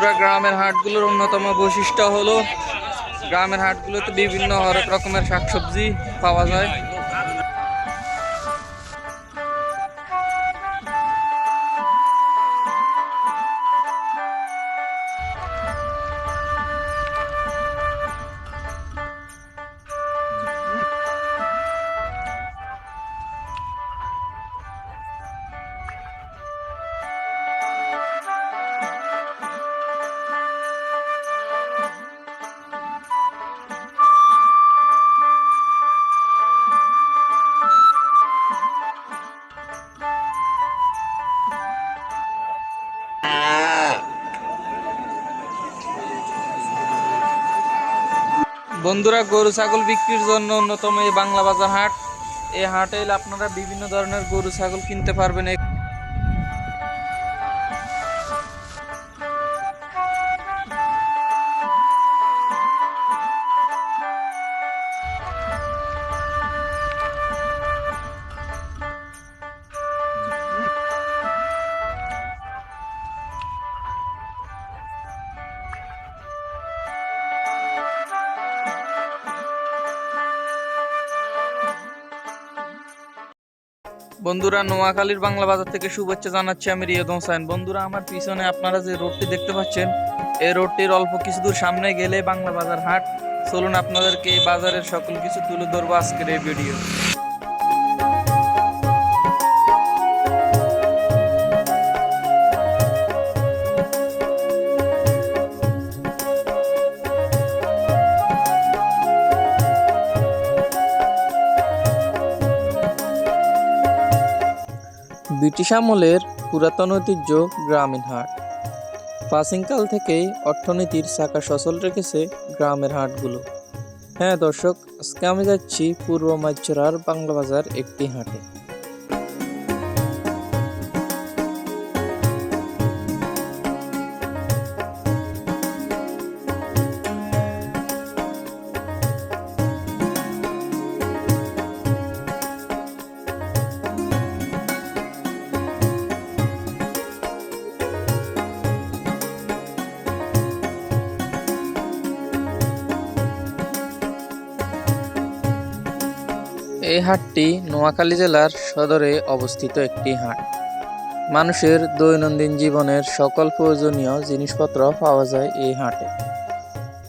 বন্ধুরা গ্রামের হাটগুলোর অন্যতম বৈশিষ্ট্য হলো গ্রামের হাটগুলোতে বিভিন্ন হরেক রকমের শাকসবজি পাওয়া যায়। বন্ধুরা গরু ছাগল বিক্রির জন্য অন্যতম এই বাংলা বাজার হাট। এই হাটে আপনারা বিভিন্ন ধরনের গরু ছাগল কিনতে পারবেন। বন্ধুরা, নোয়াখালীর বাংলা বাজার থেকে শুভেচ্ছা জানাচ্ছি আমি রিয়দ হোসাইন বন্ধুরা, আমার পিছনে আপনারা যে রোডটি দেখতে পাচ্ছেন, এই রোডটির অল্প কিছু দূর সামনে গেলে বাংলা বাজার হাট। চলুন আপনাদেরকে এই বাজারের সকল কিছু তুলে ধরবো আজকের এই ভিডিও ব্রিটিশ আমলের পুরাতন ঐতিহ্য গ্রামীণ হাট। প্রাচীনকাল থেকেই অর্থনীতির শাখা সচল রেখেছে গ্রামের হাটগুলো। হ্যাঁ দর্শক, আজকে আমি যাচ্ছি পূর্ব মাইচরার বাংলা বাজার একটি হাটে। এই হাটটি নোয়াখালী জেলার সদরে অবস্থিত একটি হাট। মানুষের দৈনন্দিন জীবনের সকল প্রয়োজনীয় জিনিসপত্র পাওয়া যায় এই হাটে।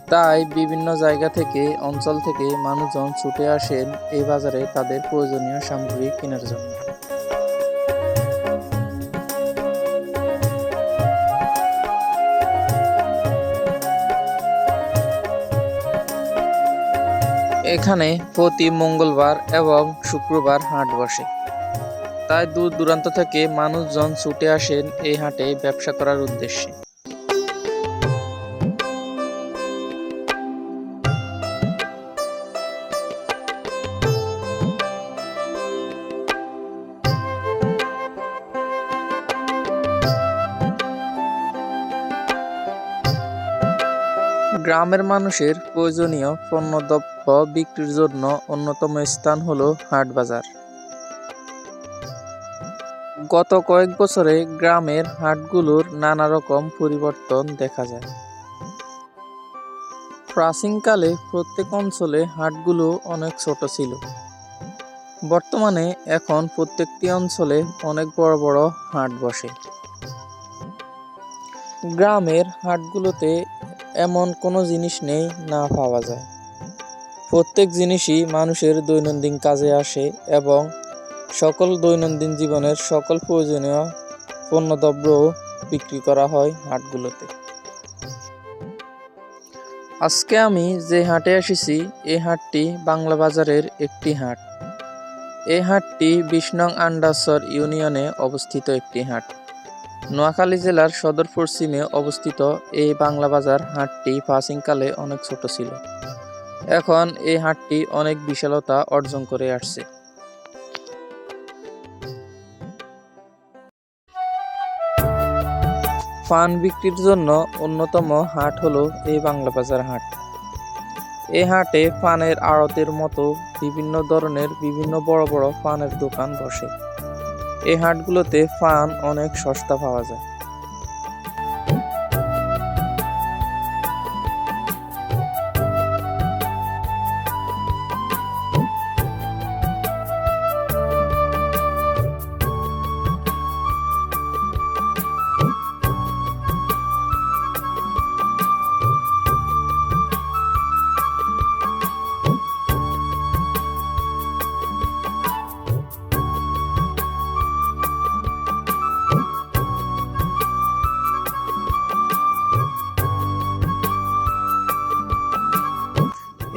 তাই বিভিন্ন জায়গা থেকে, অঞ্চল থেকে মানুষজন ছুটে আসেন এই বাজারে তাদের প্রয়োজনীয় সামগ্রী কেনার জন্য। এখানে প্রতি মঙ্গলবার এবং শুক্রবার হাট বসে। তাই দূর দূরান্ত থেকে মানুষজন ছুটে আসেন এই হাটে ব্যবসা করার উদ্দেশ্যে। গ্রামের মানুষের প্রয়োজনীয় পণ্যদ্রব্য বিক্রির জন্য অন্যতম স্থান হলো হাট বাজার। গত কয়েক বছরে গ্রামের হাটগুলোর নানা রকম পরিবর্তন দেখা যায়। প্রাচীনকালে প্রত্যেক অঞ্চলে হাটগুলো অনেক ছোট ছিল। বর্তমানে এখন প্রত্যেকটি অঞ্চলে অনেক বড় বড় হাট বসে। গ্রামের হাটগুলোতে এমন কোনো জিনিস নেই, না পাওয়া যায়। প্রত্যেক জিনিসই মানুষের দৈনন্দিন কাজে আসে এবং সকল দৈনন্দিন জীবনের সকল প্রয়োজনীয় পণ্যদ্রব্য বিক্রি করা হয় হাটগুলোতে। আজকে আমি যে হাটে এসেছি এই হাটটি বাংলা বাজারের একটি হাট। এই হাটটি বিষ্ণং আন্ডাসর ইউনিয়নে অবস্থিত একটি হাট। নোয়াখালী জেলার সদর পশ্চিমে অবস্থিত এই বাংলা বাজার হাটটি প্রাচীনকালে অনেক ছোট ছিল। এখন এই হাটটি অনেক বিশালতা অর্জন করে আসছে। পান বিক্রির জন্য অন্যতম হাট হলো এই বাংলা বাজার হাট। এই হাটে পানের আড়তের মতো বিভিন্ন ধরনের বিভিন্ন বড় বড় পানের দোকান বসে। এই হাটগুলোতে পান অনেক সস্তা পাওয়া যায়।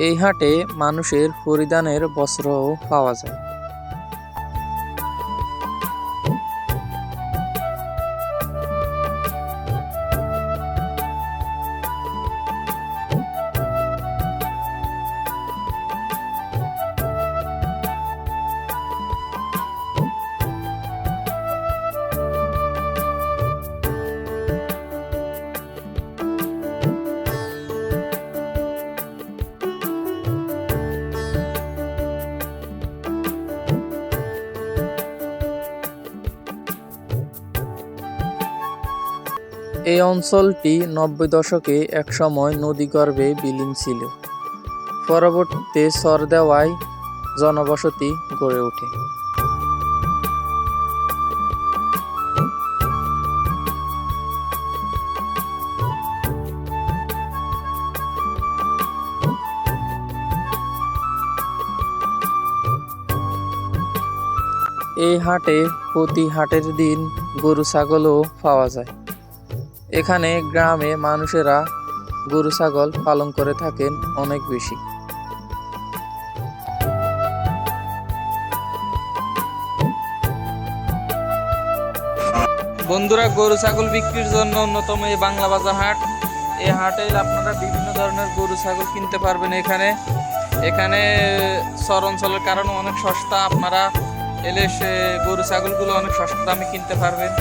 এই হাটে মানুষের পরিধানের বস্ত্রও পাওয়া যায়। এই অঞ্চলটি নব্বই দশকে একসময় নদীগর্ভে বিলীন ছিল। পরবর্তীতে সর দেওয়ায় জনবসতি গড়ে ওঠে। এই হাটে প্রতি হাটের দিন গরু, ছাগলও পাওয়া যায়। এখানে গ্রামে মানুষেরা গরু, ছাগল পালন করে থাকেন অনেক বেশি। বন্ধুরা, গরু, ছাগল বিক্রির জন্য অন্যতম এই বাংলা বাজার হাট। এই হাটে আপনারা বিভিন্ন ধরনের গরু, ছাগল কিনতে পারবেন এখানে। এখানে চর অঞ্চলের কারণে অনেক সস্তা। আপনারা এলে সে গরু, ছাগলগুলো অনেক সস্তা দামে কিনতে পারবেন।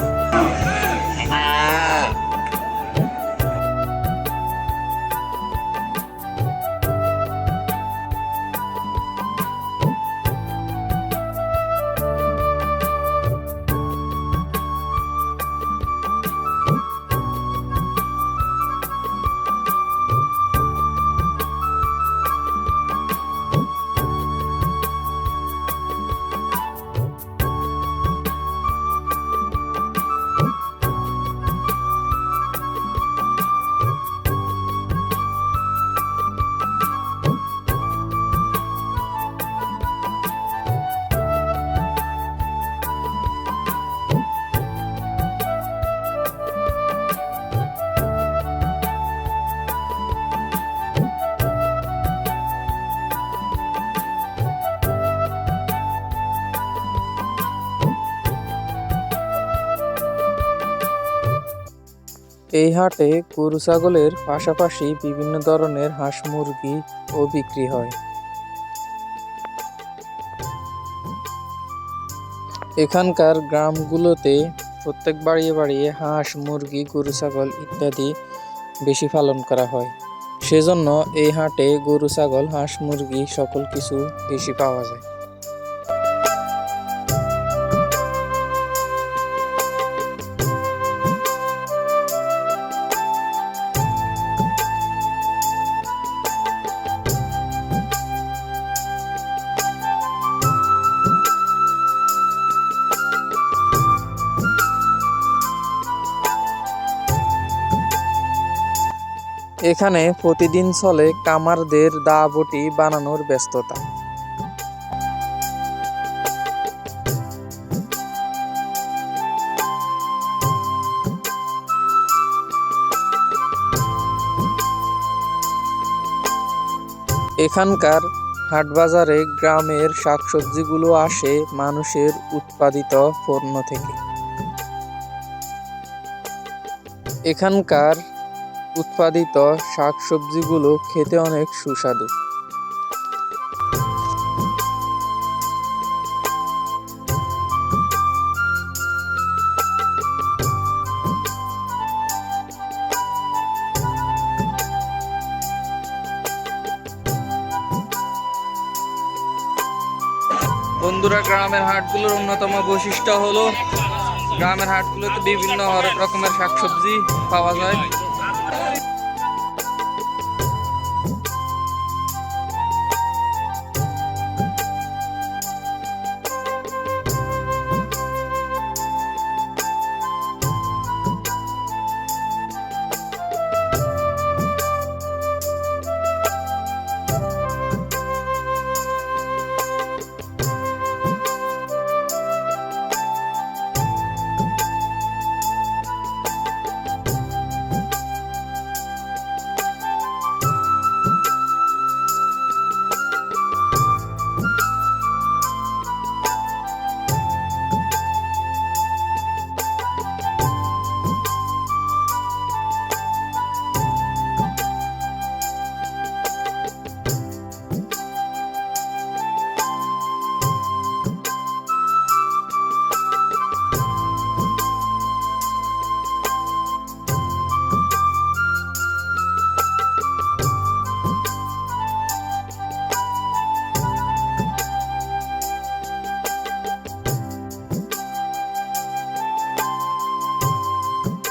এই হাটে গরু ছাগলের পাশাপাশি বিভিন্ন ধরনের হাঁস মুরগি ও বিক্রি হয়। এখানকার গ্রামগুলোতে প্রত্যেক বাড়িয়ে বাড়িয়ে হাঁস, মুরগি, গরু, ছাগল ইত্যাদি বেশি পালন করা হয়। সেজন্য এই হাটে গরু, ছাগল, হাঁস, মুরগি সকল কিছু বেশি পাওয়া যায়। এখানে প্রতিদিন চলে কামারদের দা বটি বানানোর ব্যস্ততা। এখানকার হাটবাজারে গ্রামের শাকসবজিগুলো আসে মানুষের উৎপাদিত পণ্য থেকে। এখানকার উৎপাদিত শাকসবজিগুলো খেতে অনেক সুস্বাদু। বন্ধুরা, গ্রামের হাটগুলোর অন্যতম বৈশিষ্ট্য হলো, গ্রামের হাটগুলোতে বিভিন্ন হরেক রকমের শাকসবজি পাওয়া যায়।